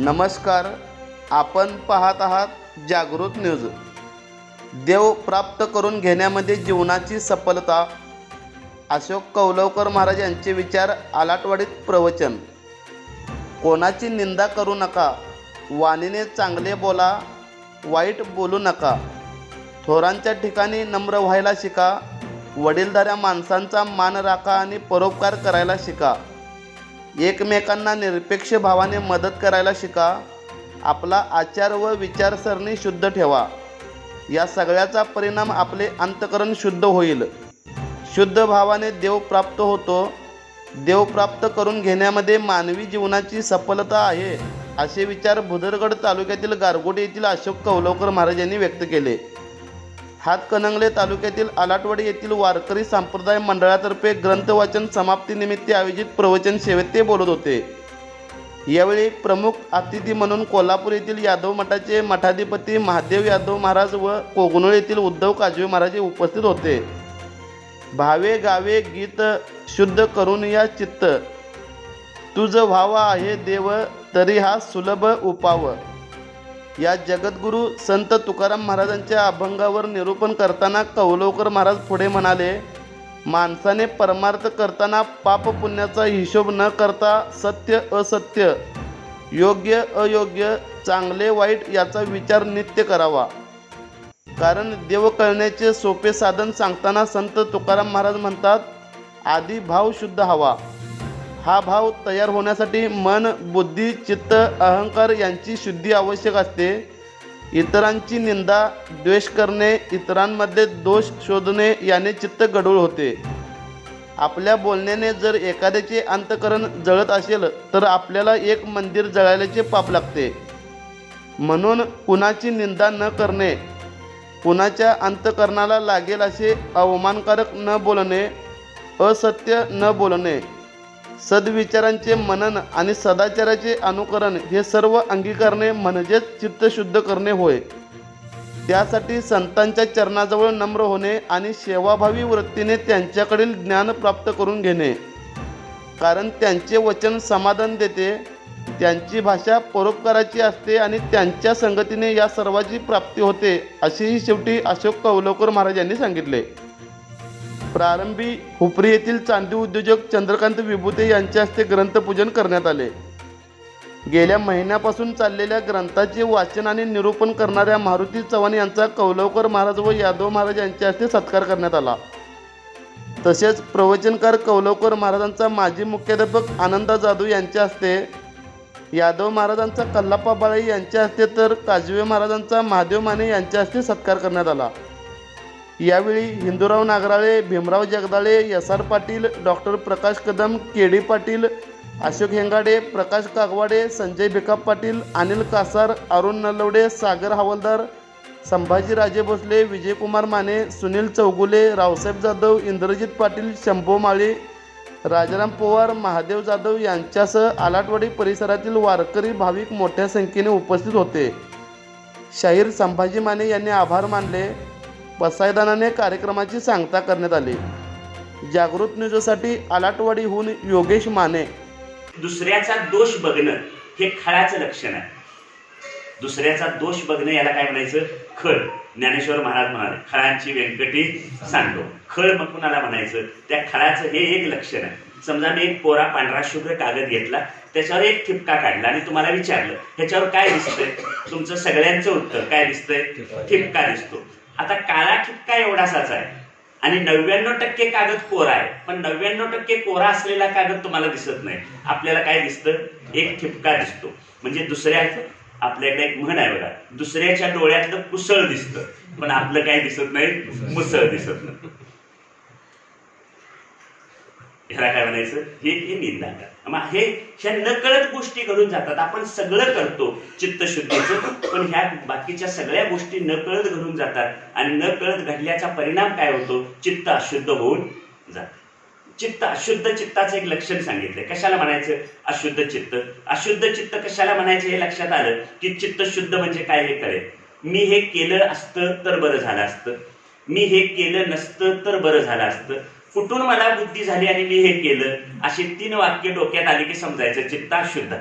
नमस्कार आपण पाहत आहात जागृत न्यूज. देव प्राप्त करून घेण्यामध्ये जीवनाची सफलता अशोक कौलवकर महाराज यांचे विचार आलाटवाडीत प्रवचन. कोणाची निंदा करू नका वाणीने चांगले बोला वाईट बोलू नका. थोरांच्या ठिकाणी नम्र व्हायला शिका वडीलधाऱ्या माणसांचा मान राखा आणि परोपकार करायला शिका. एकमेकांना निरपेक्ष भावाने मदत करायला शिका. आपला आचार व विचारसरणी शुद्ध ठेवा. या सगळ्याचा परिणाम आपले अंतकरण शुद्ध होईल. शुद्ध भावाने देव प्राप्त होतो. देव प्राप्त करून घेण्यामध्ये मानवी जीवनाची सफलता आहे असे विचार भुदरगड तालुक्यातील गारगोटे येथील अशोक कौलवकर महाराज यांनी व्यक्त केले. हातकणंगले तालुक्यातील आलाटवाडी येथील वारकरी संप्रदाय मंडळातर्फे ग्रंथवाचन समाप्तीनिमित्त आयोजित प्रवचन सेवेत ते बोलत होते. यावेळी प्रमुख अतिथी म्हणून कोल्हापूर येथील यादव मठाचे मठाधिपती महादेव यादव महाराज व कोगनोळ येथील उद्धव काजवे महाराज हे उपस्थित होते. भावे गावे गीत शुद्ध करून या चित्त. तुझ व्हावा आहे देव तरी हा सुलभ उपाव. या जगद्गुरू संत तुकाराम महाराजांच्या अभंगावर निरूपण करताना कौलवकर महाराज पुढे म्हणाले माणसाने परमार्थ करताना पाप पुण्याचा हिशोब न करता सत्य असत्य योग्य अयोग्य चांगले वाईट याचा विचार नित्य करावा. कारण देव कळण्याचे सोपे साधन सांगताना संत तुकाराम महाराज म्हणतात आधी भाव शुद्ध हवा. हा भाव तयार होण्यासाठी मन बुद्धी चित्त अहंकार यांची शुद्धी आवश्यक असते. इतरांची निंदा द्वेष करणे इतरांमध्ये दोष शोधणे याने चित्त गढूळ होते. आपल्या बोलण्याने जर एखाद्याचे अंतकरण जळत असेल तर आपल्याला एक मंदिर जळायल्याचे पाप लागते. म्हणून कुणाची निंदा न करणे कुणाच्या अंतकरणाला लागेल असे अवमानकारक न बोलणे असत्य न बोलणे सद्विचारांचे मनन आणि सदाचाराचे अनुकरण हे सर्व अंगीकारणे म्हणजेच चित्त शुद्ध करणे होय. त्यासाठी संतांच्या चरणाजवळ नम्र होणे आणि सेवाभावी वृत्तीने त्यांच्याकडील ज्ञान प्राप्त करून घेणे. कारण त्यांचे वचन समाधान देते त्यांची भाषा परोपकाराची असते आणि त्यांच्या संगतीने या सर्वाची प्राप्ती होते असेही शेवटी अशोक कौलवकर महाराज यांनी सांगितले. प्रारंभी हुपरी येथील चांदी उद्योजक चंद्रकांत विभूते यांच्या हस्ते ग्रंथपूजन करण्यात आले. गेल्या महिन्यापासून चाललेल्या ग्रंथाचे वाचन आणि निरूपण करणाऱ्या मारुती चव्हाण यांचा कौलवकर महाराज व यादव महाराज यांच्या हस्ते सत्कार करण्यात आला. तसेच प्रवचनकार कौलवकर महाराजांचा माजी मुख्याध्यापक आनंदा जाधव यांच्या हस्ते यादव महाराजांचा कल्लाप्पा बाळे यांच्या हस्ते तर काजवे महाराजांचा महादेव माने यांच्या हस्ते सत्कार करण्यात आला. यावेळी Hindurao Nagrale Bhimrao Jagdale S R Patil doctor Prakash Kadam K D Patil Ashok Hengade Prakash Kagwade Sanjay Bhikap Patil Anil Kasar Arun Nalawade Sagar Hawaldar Sambhajiraje Bhosale Vijaykumar Mane Sunil Chougule Raosaheb Jadhav Indrajit Patil Shambhu माळी राजाराम पवार महादेव जाधव यांच्यासह आलाटवाडी परिसरातील वारकरी भाविक मोठ्या संख्येने उपस्थित होते. शाहीर संभाजी माने यांनी आभार मानले. पसायदानाने कार्यक्रमाची सांगता करण्यात आली. जागृत न्यूजसाठी आलाटवाडीहून योगेश माने. दुसऱ्याचा दोष बघणं हे खळाचं लक्षण आहे. दुसऱ्याचा दोष बघणं याला काय म्हणायचं? खळ. ज्ञानेश्वर महाराज म्हणाले खळांची व्यंकटी सांडो. खळ मग कुणाला म्हणायचं? त्या खळाचं हे एक लक्षण आहे. समजा मी एक कोरा पांढरा शुभ्र कागद घेतला त्याच्यावर एक ठिपका काढला आणि तुम्हाला विचारलं ह्याच्यावर काय दिसतंय? तुमचं सगळ्यांचं उत्तर काय दिसतंय? ठिपका दिसतो. आता काळा ठिपका एवढासाच आहे. आणि नव्याण्णव टक्के कागद कोरा आहे. पण नव्याण्णव टक्के कोरा असलेला कागद तुम्हाला दिसत नाही. आपल्याला काय दिसतं? एक ठिपका दिसतो. म्हणजे दुसऱ्याचं आपल्याकडे एक म्हण आहे बघा. दुसऱ्याच्या डोळ्यातलं कुसळ दिसतं. पण आपलं काय दिसत नाही? मुसळ दिसत नाही. ह्याला काय म्हणायचं? हे हे निंदा मग हे ह्या नकळत गोष्टी घडून जातात. आपण सगळं करतो चित्तशुद्धीचं पण ह्या बाकीच्या सगळ्या गोष्टी नकळत घडून जातात. आणि नकळत घडल्याचा परिणाम काय होतो? चित्त अशुद्ध होऊन जात. चित्त अशुद्ध चित्ताचं एक लक्षण सांगितलंय. कशाला म्हणायचं? अशुद्ध चित्त. अशुद्ध चित्त कशाला म्हणायचं हे लक्षात आलं की चित्त शुद्ध म्हणजे काय हे कळेल. मी हे केलं असतं तर बरं झालं असतं. मी हे केलं नसतं तर बरं झालं असतं. कुठून मला बुद्धी झाली आणि मी हे केलं. अशी तीन वाक्य डोक्यात आली की समजायचं. चित्ता शुद्ध